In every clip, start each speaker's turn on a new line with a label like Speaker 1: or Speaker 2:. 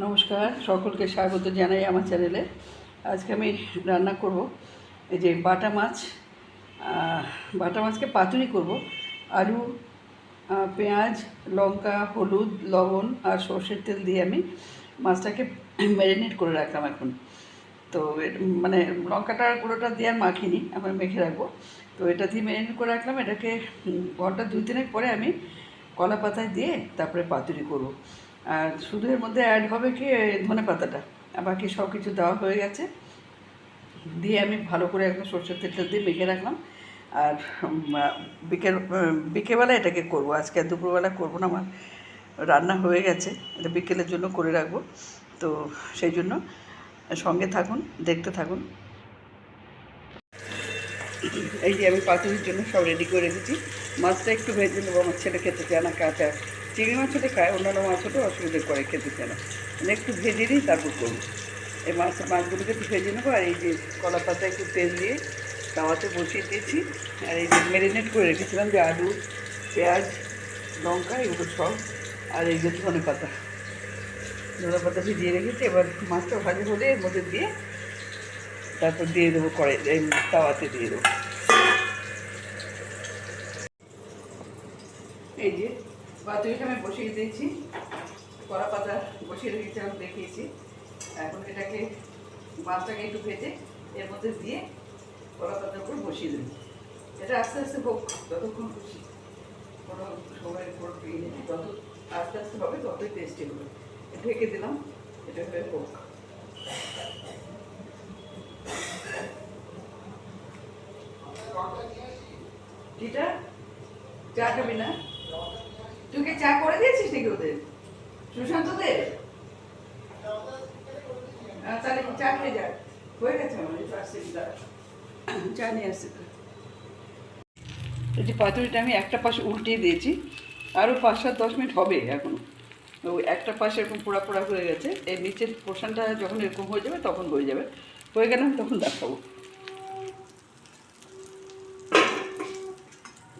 Speaker 1: নমস্কার, সকলকে স্বাগত জানাই আমার চ্যানেলে। আজকে আমি রান্না করব এই যে বাটা মাছ। বাটা মাছকে পাতুরি করব। আলু পেঁয়াজ, লঙ্কা, হলুদ, লবণ আর সর্ষের তেল দিয়ে আমি মাছটাকে ম্যারিনেট করে রাখলাম এখন। তো মানে লঙ্কাটা পুরোটা দিয়ে আর মাখিনি আমি মেখে রাখব। তো এটা দিয়ে ম্যারিনেট করে রাখলাম। এটাকে ঘণ্টা দুই দিনের পরে আমি কলা পাতায় দিয়ে তারপরে পাতুরি করব। আর শুধু এর মধ্যে অ্যাড হবে কি ধনে পাতাটা। বাকি সব কিছু দেওয়া হয়ে গেছে। দিয়ে আমি ভালো করে একদম সরষের তেলটা দিয়ে মেখে রাখলাম। আর বিকেল বিকেলবেলা এটাকে করব। আজকে আর দুপুরবেলা করব না, আমার রান্না হয়ে গেছে। এটা বিকেলের জন্য করে রাখব। তো সেই জন্য সঙ্গে থাকুন, দেখতে থাকুন। এই যে আমি পাতুরির জন্য সব রেডি করে রেখেছি। মাছটা একটু ভেজে নেব, আমার ছেলে খেতে চায় না, কাঁচা। চিংড়ি মাছ হলে খায়, অন্যান্য মাছ হলে অসুবিধে করে, খেতে চায় না। মানে একটু ভেজে নিই, তারপর করব। এই মাছ, মাছগুলোকে একটু ভেজে নেব, আর এই যে কলা পাতা একটু তেল দিয়ে তাওয়াতে বসিয়ে দিয়েছি। আর এই যে ম্যারিনেট করে রেখেছিলাম যে আলু, পেঁয়াজ, লঙ্কা, এগুলো সব, আর এই যে ধনে পাতা ধনে পাতা ভিজিয়ে রেখেছি, এবার মাছটা ভাজি হলে এর মধ্যে দিয়ে তারপর দিয়ে দেবো কড়াই তাওয়াতে দিয়ে দেবো। এই যে পাতুরিটা আমি বসিয়ে দিয়েছি, কড়া পাতা বসিয়ে রেখেছিলাম দেখিয়েছি। এখন এটাকে মাছটাকে একটু ভেজে এর মধ্যে দিয়ে কড়া পাতার উপর বসিয়ে দেবো। এটা আস্তে আস্তে হোক, যতক্ষণ খুশি। কোনো সময়ের উপর পেয়ে যত আস্তে আস্তে হবে ততই টেস্টি হবে। ঢেকে দিলাম, এটা হয়ে হোক। টিটা চা খাবি না? তুই কি চা করে দিয়েছিস নাকি ওদের? সুশান্তদের? আহ, তাহলে চা খেয়ে যা। হয়ে গেছে আসছে দাঁড়া। চা নিয়ে আসছে। এই যে পাতুরিটা আমি একটা পাশে উল্টিয়ে দিয়েছি আরও পাঁচ সাত দশ মিনিট হবে এখন। ওই একটা পাশে এরকম পোড়া পোড়া হয়ে গেছে এই নিচের পোর্শনটা যখন এরকম হয়ে যাবে তখন হয়ে যাবে। হয়ে গেলে আমি তখন দেখাবো।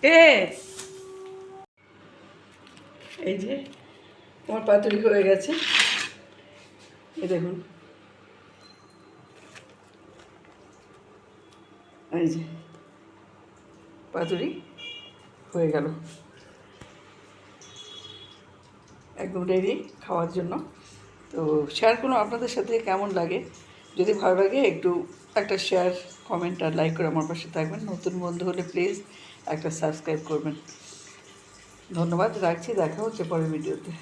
Speaker 1: এ এই যে আমার পাতুরি হয়ে গেছে। এই দেখুন। এই যে পাতুরি হয়ে গেল। একদম রেডি খাওয়ার জন্য। তো শেয়ার করুন আপনাদের সাথে কেমন লাগে। যদি ভালো লাগে একটু একটা শেয়ার কমেন্ট আর লাইক করে আমার পাশে থাকবেন। নতুন বন্ধু হলে প্লিজ একটা সাবস্ক্রাইব করবেন। ধন্যবাদ রাখছি দেখা হচ্ছে পরের ভিডিওতে।